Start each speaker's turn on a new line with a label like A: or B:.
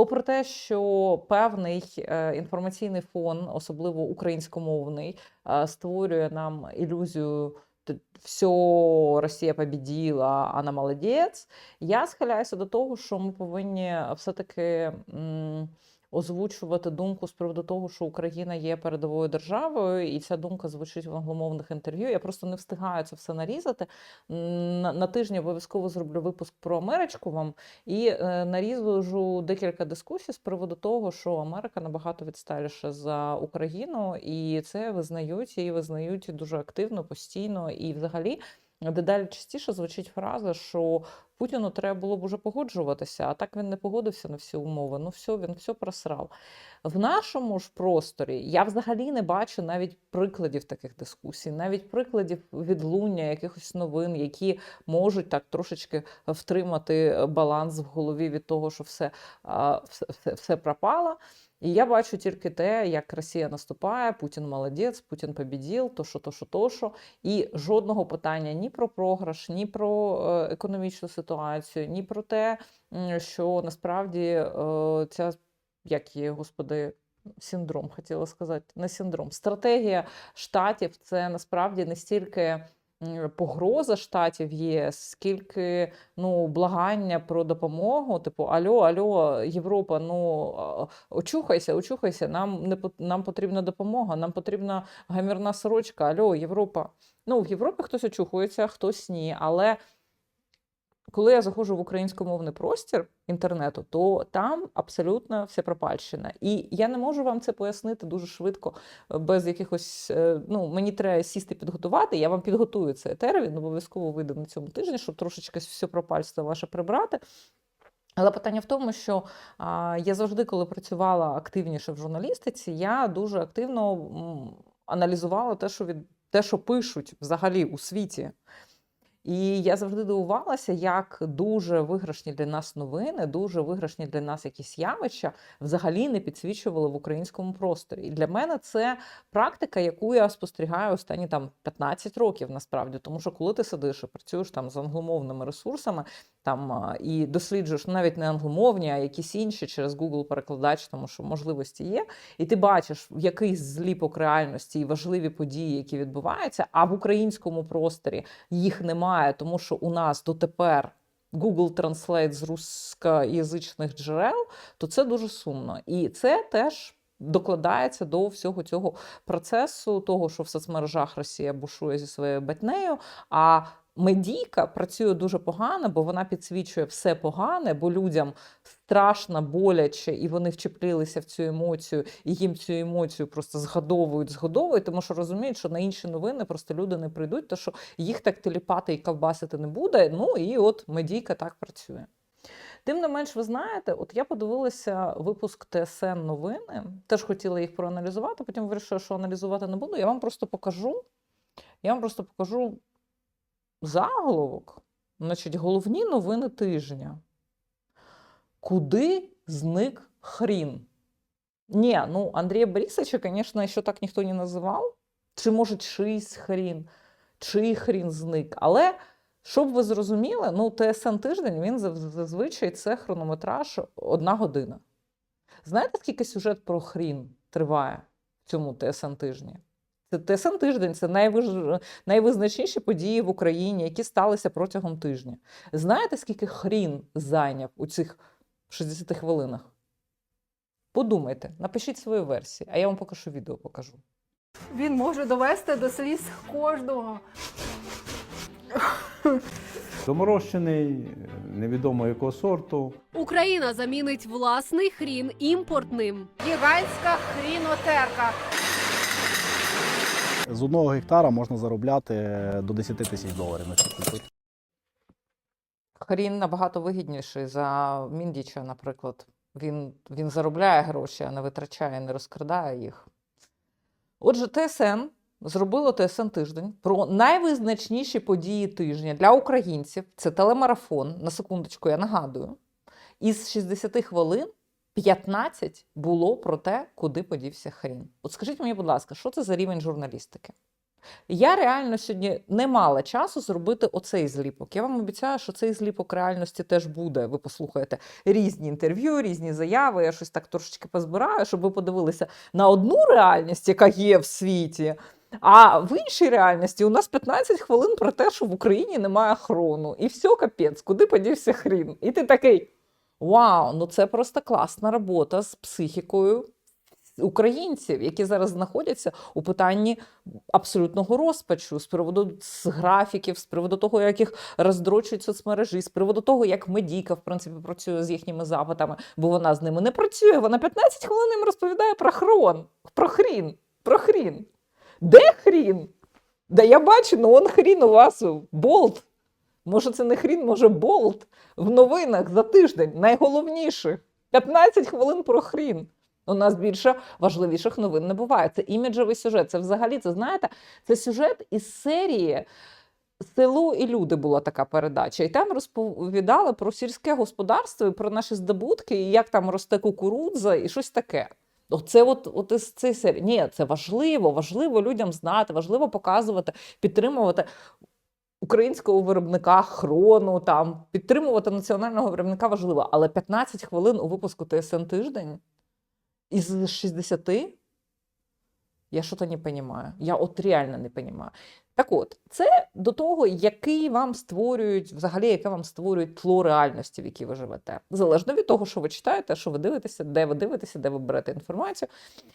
A: Попри те, що певний е, інформаційний фон, особливо українськомовний, е, створює нам ілюзію. Все, Росія побіділа, а на молодець. Я схиляюся до того, що ми повинні все-таки озвучувати думку з приводу того, що Україна є передовою державою, і ця думка звучить в англомовних інтерв'ю. Я просто не встигаю це все нарізати. На, на тижні обов'язково зроблю випуск про Америчку вам і е, нарізу декілька дискусій з приводу того, що Америка набагато відсталіша за Україну, і це визнають і визнають дуже активно, постійно. І взагалі дедалі частіше звучить фраза, що Путіну треба було б уже погоджуватися, а так він не погодився на всі умови. Ну все, він все просрав. В нашому ж просторі я взагалі не бачу навіть прикладів таких дискусій, навіть прикладів відлуння якихось новин, які можуть так трошечки втримати баланс в голові від того, що все, все, все, пропало. І я бачу тільки те, як Росія наступає, Путін молодець, Путін побідів, то що, то що, то що. І жодного питання ні про програш, ні про е, економічну ситуацію, ні про те, що насправді е, ця, як є, господи, синдром, хотіла сказати, не синдром. Стратегія штатів це насправді не стільки погроза штатів ЄС, скільки ну, благання про допомогу, типу Альо, Альо, Європа, ну очухайся, очухайся, нам не нам потрібна допомога, нам потрібна гамірна сорочка. Альо, Європа. Ну, в Європі хтось очухується, хтось ні. Але коли я заходжу в українськомовний простір інтернету, то там абсолютно все пропальщина. І я не можу вам це пояснити дуже швидко, е, без якихось. е, Ну, мені треба сісти підготувати. Я вам підготую цей термін, обов'язково вийде на цьому тижні, щоб трошечки все пропальство ваше прибрати. Але питання в тому, що а, я завжди, коли працювала активніше в журналістиці, я дуже активно м, аналізувала те, що від те, що пишуть взагалі у світі. І я завжди дивувалася, як дуже виграшні для нас новини, дуже виграшні для нас якісь явища взагалі не підсвічували в українському просторі. І для мене це практика, яку я спостерігаю останні там 15 років насправді. Тому що коли ти сидиш і працюєш там з англомовними ресурсами, там і досліджуєш ну, навіть не англомовні, а якісь інші через Google перекладач, тому що можливості є, і ти бачиш якийсь зліпок реальності і важливі події, які відбуваються, а в українському просторі їх немає, тому що у нас дотепер Google Translate з рускоязичних джерел, то це дуже сумно. І це теж. Докладається до всього цього процесу, того, що в соцмережах Росія бушує зі своєю батнею. А медійка працює дуже погано, бо вона підсвічує все погане, бо людям страшно, боляче, і вони вчеплилися в цю емоцію, і їм цю емоцію просто згадовують, згадовують, тому що розуміють, що на інші новини просто люди не прийдуть, то що їх так теліпати і ковбасити не буде. Ну і от медійка так працює. Тим не менш, ви знаєте, от я подивилася випуск ТСН новини, теж хотіла їх проаналізувати, потім вирішила, що аналізувати не буду. Я вам просто покажу. Я вам просто покажу заголовок, значить, головні новини тижня. Куди зник хрін? Ні, ну Андрія Борисовича, звісно, ще так ніхто не називав. Чи може чийсь хрін, чий хрін зник. Але щоб ви зрозуміли, ну ТСН тиждень він зазвичай це хронометраж одна година. Знаєте, скільки сюжет про хрін триває в цьому ТСН тижні? Це ТСН тиждень це найвиж... найвизначніші події в Україні, які сталися протягом тижня. Знаєте, скільки хрін зайняв у цих 60 хвилинах? Подумайте, напишіть свою версію, а я вам поки що відео покажу.
B: Він може довести до сліз кожного.
C: Доморощений, невідомо якого сорту.
D: Україна замінить власний хрін імпортним.
B: Гігантська хрінотерка.
E: З одного гектара можна заробляти до 10 тисяч доларів на цій культурі.
A: Хрін набагато вигідніший за Міндіча, наприклад. Він, він заробляє гроші, а не витрачає, не розкрадає їх. Отже, ТСН зробило ТСН тиждень про найвизначніші події тижня для українців. Це телемарафон. На секундочку, я нагадую. Із 60 хвилин 15 було про те, куди подівся хрін. От скажіть мені, будь ласка, що це за рівень журналістики? Я реально сьогодні не мала часу зробити оцей зліпок. Я вам обіцяю, що цей зліпок реальності теж буде. Ви послухаєте різні інтерв'ю, різні заяви. Я щось так трошечки позбираю, щоб ви подивилися на одну реальність, яка є в світі. А в іншій реальності у нас 15 хвилин про те, що в Україні немає хрону. І все, капець, куди подівся хрін? І ти такий: Вау, ну це просто класна робота з психікою українців, які зараз знаходяться у питанні абсолютного розпачу з приводу з графіків, з приводу того, як їх роздрочують соцмережі, з приводу того, як медійка в принципі працює з їхніми запитами, бо вона з ними не працює. Вона 15 хвилин їм розповідає про хрон, про хрін, про хрін. Де хрін? Да я бачу, ну он хрін у вас болт. Може, це не хрін, може болт в новинах за тиждень. Найголовніше. 15 хвилин про хрін. У нас більше важливіших новин не буває. Це іміджевий сюжет. Це взагалі, це знаєте, це сюжет із серії Село і люди була така передача. І там розповідали про сільське господарство і про наші здобутки, і як там росте кукурудза, і щось таке. Оце от, от із цієї серії. Ні, це важливо, важливо людям знати, важливо показувати, підтримувати українського виробника хрону, там, підтримувати національного виробника важливо. Але 15 хвилин у випуску ТСН тиждень із 60 я що-то не розумію. Я от реально не розумію. Так от, це до того, який вам створюють, взагалі, яке вам створюють тло реальності, в якій ви живете. Залежно від того, що ви читаєте, що ви дивитеся, де ви дивитеся, де ви берете інформацію.